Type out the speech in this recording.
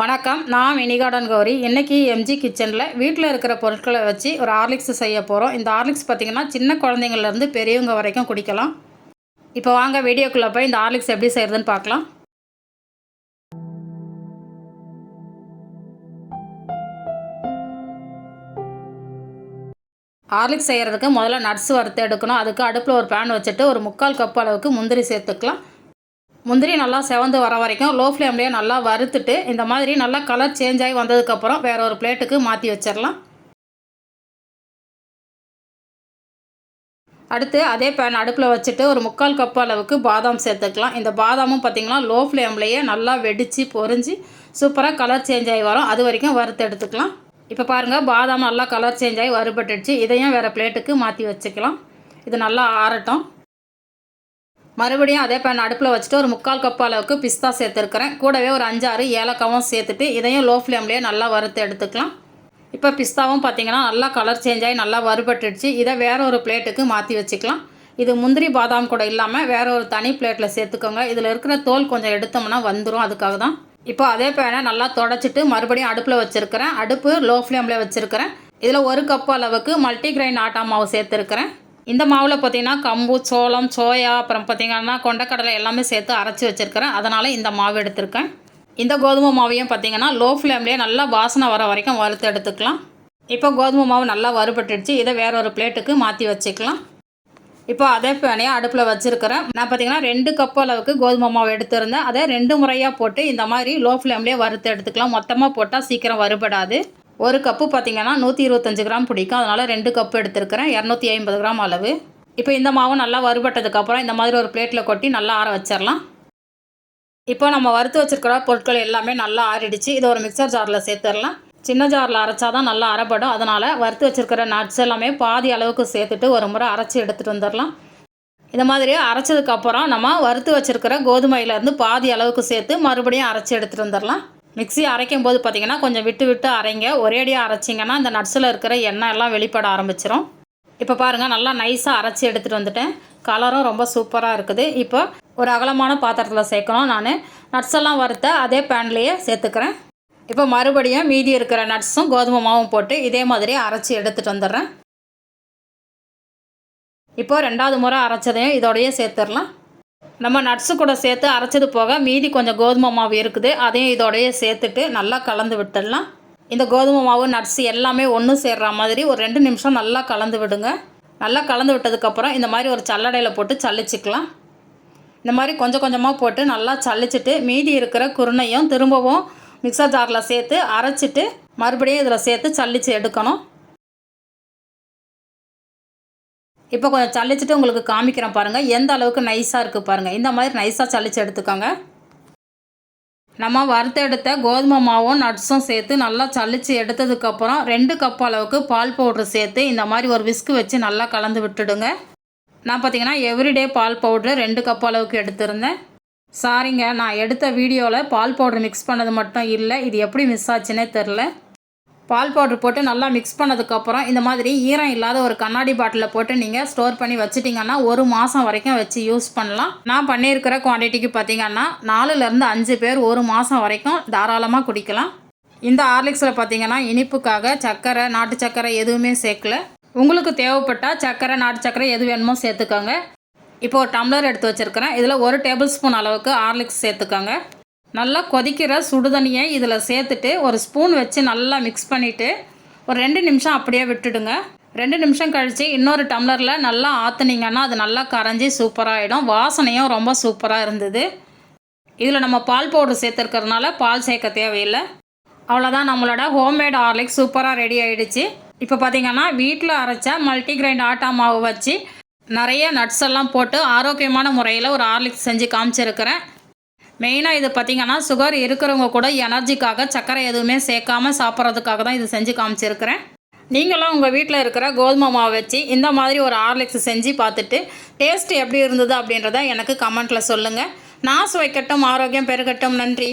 வணக்கம். நான் வினிகார்டன் கௌரி. இன்றைக்கி எம்ஜி கிச்சனில் வீட்டில் இருக்கிற பொருட்களை வச்சு ஒரு ஹார்லிக்ஸ் செய்ய போகிறோம் இந்த ஹார்லிக்ஸ் பார்த்திங்கன்னா சின்ன குழந்தைங்கள்லேருந்து பெரியவங்க வரைக்கும் குடிக்கலாம். இப்போ வாங்க வீடியோக்குள்ளே போய் இந்த ஹார்லிக்ஸ் எப்படி செய்கிறதுன்னு பார்க்கலாம். ஹார்லிக்ஸ் செய்கிறதுக்கு முதல்ல நட்ஸ் வறுத்து எடுக்கணும். அதுக்கு அடுப்பில் ஒரு பேன் வச்சுட்டு ஒரு முக்கால் கப் அளவுக்கு முந்திரி சேர்த்துக்கலாம். முந்திரி நல்லா செவந்து வர வரைக்கும் லோ ஃப்ளேம்லேயே நல்லா வறுத்துட்டு இந்த மாதிரி நல்லா கலர் சேஞ்ச் ஆகி வந்ததுக்கப்புறம் வேற ஒரு பிளேட்டுக்கு மாற்றி வச்சிடலாம். அடுத்து அதே பேன் அடுப்பில் வச்சுட்டு ஒரு முக்கால் கப் அளவுக்கு பாதாம் சேர்த்துக்கலாம். இந்த பாதாமும் பார்த்திங்கன்னா லோ ஃப்ளேம்லேயே நல்லா வெடித்து பொறிஞ்சு சூப்பராக கலர் சேஞ்ச் ஆகி வரும். அது வரைக்கும் வறுத்து எடுத்துக்கலாம். இப்போ பாருங்கள் பாதாம் நல்லா கலர் சேஞ்ச் ஆகி வறுபட்டுடுச்சு. இதையும் வேறு பிளேட்டுக்கு மாற்றி வச்சுக்கலாம். இது நல்லா ஆறட்டும். மறுபடியும் அதே பேன் அடுப்பில் வச்சுட்டு ஒரு முக்கால் கப் அளவுக்கு பிஸ்தா சேர்த்துருக்கிறேன். கூடவே ஒரு அஞ்சாறு ஏலக்காவும் சேர்த்துட்டு இதையும் லோ ஃப்ளேம்லேயே நல்லா வறுத்து எடுத்துக்கலாம். இப்போ பிஸ்தாவும் பார்த்தீங்கன்னா நல்லா கலர் சேஞ்ச் ஆகி நல்லா வறுபட்டுடுச்சு. இதை வேற ஒரு பிளேட்டுக்கு மாற்றி வச்சுக்கலாம். இது முந்திரி பாதாம் கூட இல்லாமல் வேற ஒரு தனி பிளேட்டில் சேர்த்துக்கோங்க. இதில் இருக்கிற தோல் கொஞ்சம் எடுத்தோம்னா வந்துடும் அதுக்காக தான். இப்போ அதே பேனை நல்லா தொடச்சிட்டு மறுபடியும் அடுப்பில் வச்சுருக்கிறேன். அடுப்பு லோ ஃப்ளேமில் வச்சுருக்கிறேன். இதில் ஒரு கப் அளவுக்கு மல்டிகிரைன் ஆட்டா மாவு சேர்த்துருக்கிறேன். இந்த மாவில் பார்த்தீங்கன்னா கம்பு சோளம் சோயா அப்புறம் பார்த்திங்கன்னா கொண்டக்கடலை எல்லாமே சேர்த்து அரைச்சி வச்சுருக்கிறேன். அதனால் இந்த மாவு எடுத்திருக்கேன். இந்த கோதுமை மாவையும் பார்த்திங்கன்னா லோ ஃப்ளேம்லேயே நல்லா வாசனை வர வரைக்கும் வறுத்து எடுத்துக்கலாம். இப்போ கோதுமை மாவு நல்லா வறுபட்டுடுச்சு. இதை வேற ஒரு பிளேட்டுக்கு மாற்றி வச்சுக்கலாம். இப்போ அதே பேனையை அடுப்பில் வச்சுருக்கிறேன். நான் பார்த்தீங்கன்னா ரெண்டு கப் அளவுக்கு கோதுமை மாவு எடுத்திருந்தேன். அதை ரெண்டு முறையாக போட்டு இந்த மாதிரி லோ ஃப்ளேம்லேயே வறுத்து எடுத்துக்கலாம். மொத்தமாக போட்டால் சீக்கிரம் வறுபடாது. ஒரு கப்பு பார்த்தீங்கன்னா நூற்றி இருபத்தஞ்சு கிராம் பிடிக்கும். அதனால் ரெண்டு கப்பு எடுத்துருக்கிறேன். இரநூத்தி ஐம்பது கிராம் அளவு. இப்போ இந்த மாவு நல்லா வறுபட்டதுக்கப்புறம் இந்த மாதிரி ஒரு பிளேட்டில் கொட்டி நல்லா ஆற வச்சிடலாம் இப்போ நம்ம வறுத்து வச்சுருக்கிற பொருட்கள் எல்லாமே நல்லா ஆறிடுச்சு. இதை ஒரு மிக்சர் ஜாரில் சேர்த்துடலாம் சின்ன ஜாரில் அரைச்சா தான் நல்லா அரைப்படும். அதனால் வறுத்து வச்சுருக்கிற நட்ஸ் எல்லாமே பாதி அளவுக்கு சேர்த்துட்டு ஒரு முறை அரைச்சி எடுத்துகிட்டு வந்துடலாம் இந்த மாதிரி அரைச்சதுக்கப்புறம் நம்ம வறுத்து வச்சுருக்கிற கோதுமையிலேருந்து பாதி அளவுக்கு சேர்த்து மறுபடியும் அரைச்சி எடுத்துகிட்டு வந்துடலாம் மிக்ஸி அரைக்கும் போது பார்த்திங்கன்னா கொஞ்சம் விட்டு விட்டு அரைங்க. ஒரேடியாக அரைச்சிங்கன்னா இந்த நட்ஸில் இருக்கிற எண்ணெய் எல்லாம் வெளிப்பட ஆரம்பிச்சிடும் இப்போ பாருங்கள் நல்லா நைஸாக அரைச்சி எடுத்துகிட்டு வந்துட்டேன். கலரும் ரொம்ப சூப்பராக இருக்குது. இப்போ ஒரு அகலமான பாத்திரத்தில் சேர்க்கணும். நான் நட்ஸ் எல்லாம் வறுத்த அதே பேன்லேயே சேர்த்துக்கிறேன். இப்போ மறுபடியும் மீதி இருக்கிற நட்ஸும் கோதுமை மாவும் போட்டு இதே மாதிரி அரைச்சி எடுத்துகிட்டு வந்துடுறேன். இப்போ ரெண்டாவது முறை அரைச்சதையும் இதோடையே சேர்த்துடலாம். நம்ம நட்ஸு கூட சேர்த்து அரைச்சது போக மீதி கொஞ்சம் கோதுமை மாவு இருக்குது. அதையும் இதோடையே சேர்த்துட்டு நல்லா கலந்து விட்டுடலாம். இந்த கோதுமை மாவு நட்ஸ் எல்லாமே ஒன்று சேர்ற மாதிரி ஒரு ரெண்டு நிமிஷம் நல்லா கலந்து விடுங்க. நல்லா கலந்து விட்டதுக்கப்புறம் இந்த மாதிரி ஒரு சல்லடையில் போட்டு சல்லிச்சிக்கலாம் இந்த மாதிரி கொஞ்சம் கொஞ்சமாக போட்டு நல்லா சல்லிச்சிட்டு மீதி இருக்கிற குருணையும் திரும்பவும் மிக்சர் ஜாரில் சேர்த்து அரைச்சிட்டு மறுபடியும் இதில் சேர்த்து சல்லிச்சு எடுக்கணும். இப்போ கொஞ்சம் சல்லிச்சிட்டு உங்களுக்கு காமிக்கிறேன் பாருங்கள் எந்த அளவுக்கு நைஸாக இருக்குது பாருங்கள் இந்த மாதிரி நைஸாக சளிச்சு எடுத்துக்கோங்க. நம்ம வறுத்தெடுத்த கோதுமை மாவும் நட்ஸும் சேர்த்து நல்லா சளிச்சு எடுத்ததுக்கப்புறம் ரெண்டு கப் அளவுக்கு பால் பவுட்ரு சேர்த்து இந்த மாதிரி ஒரு விஸ்கு வச்சு நல்லா கலந்து விட்டுடுங்க. நான் பார்த்தீங்கன்னா எவ்ரிடே பால் பவுட்ரு ரெண்டு கப் அளவுக்கு எடுத்திருந்தேன். சாரிங்க நான் எடுத்த வீடியோவில் பால் பவுட்ரு மிக்ஸ் பண்ணது மட்டும் இல்லை. இது எப்படி மிஸ் ஆச்சுன்னே தெரில பால் பவுட்ரு போட்டு நல்லா மிக்ஸ் பண்ணதுக்கப்புறம் இந்த மாதிரி ஈரம் இல்லாத ஒரு கண்ணாடி பாட்டிலில் போட்டு நீங்கள் ஸ்டோர் பண்ணி வச்சுட்டிங்கன்னா ஒரு மாதம் வரைக்கும் வச்சு யூஸ் பண்ணலாம். நான் பண்ணியிருக்கிற குவான்டிட்டிக்கு பார்த்தீங்கன்னா நாலுலேருந்து அஞ்சு பேர் ஒரு மாதம் வரைக்கும் தாராளமாக குடிக்கலாம். இந்த ஹார்லிக்ஸில் பார்த்தீங்கன்னா இனிப்புக்காக சர்க்கரை நாட்டு சர்க்கரை எதுவுமே சேர்க்கல. உங்களுக்கு தேவைப்பட்டால் சர்க்கரை நாட்டு சர்க்கரை எது வேணுமோ சேர்த்துக்கோங்க. இப்போ ஒரு டம்ளர் எடுத்து வச்சுருக்கிறேன். இதில் ஒரு டேபிள் ஸ்பூன் அளவுக்கு ஹார்லிக்ஸ் சேர்த்துக்கோங்க. நல்லா கொதிக்கிற சுடுதண்ணியை இதில் சேர்த்துட்டு ஒரு ஸ்பூன் வச்சு நல்லா மிக்ஸ் பண்ணிவிட்டு ஒரு ரெண்டு நிமிஷம் அப்படியே விட்டுடுங்க. ரெண்டு நிமிஷம் கழித்து இன்னொரு டம்ளரில் நல்லா ஆற்றுனீங்கன்னா அது நல்லா கரைஞ்சி சூப்பராகிடும் வாசனையும் ரொம்ப சூப்பராக இருந்தது. இதில் நம்ம பால் பவுடர் சேர்த்துருக்கறதுனால பால் சேர்க்க தேவையில்லை. அவ்வளோதான் நம்மளோட ஹோம்மேட் ஹார்லிக்ஸ் சூப்பராக ரெடி ஆகிடுச்சு இப்போ பார்த்திங்கன்னா வீட்டில் அரைச்ச மல்டிகிரைண்ட் ஆட்டா மாவு வச்சு நிறைய நட்ஸ் எல்லாம் போட்டு ஆரோக்கியமான முறையில் ஒரு ஹார்லிக்ஸ் செஞ்சு காமிச்சிருக்கிறேன். மெயினாக இது பார்த்திங்கன்னா சுகர் இருக்கிறவங்க கூட எனர்ஜிக்காக சர்க்கரை எதுவுமே சேர்க்காம சாப்பிட்றதுக்காக தான் இது செஞ்சு காமிச்சிருக்கிறேன். நீங்களும் உங்கள் வீட்டில் இருக்கிற கோதுமை மாவு வச்சு இந்த மாதிரி ஒரு ஹார்லிக்ஸ் செஞ்சு பார்த்துட்டு டேஸ்ட் எப்படி இருந்தது அப்படின்றத எனக்கு கமெண்ட்டில் சொல்லுங்கள் நான் சுவைக்கட்டும் ஆரோக்கியம் பெருகட்டும். நன்றி.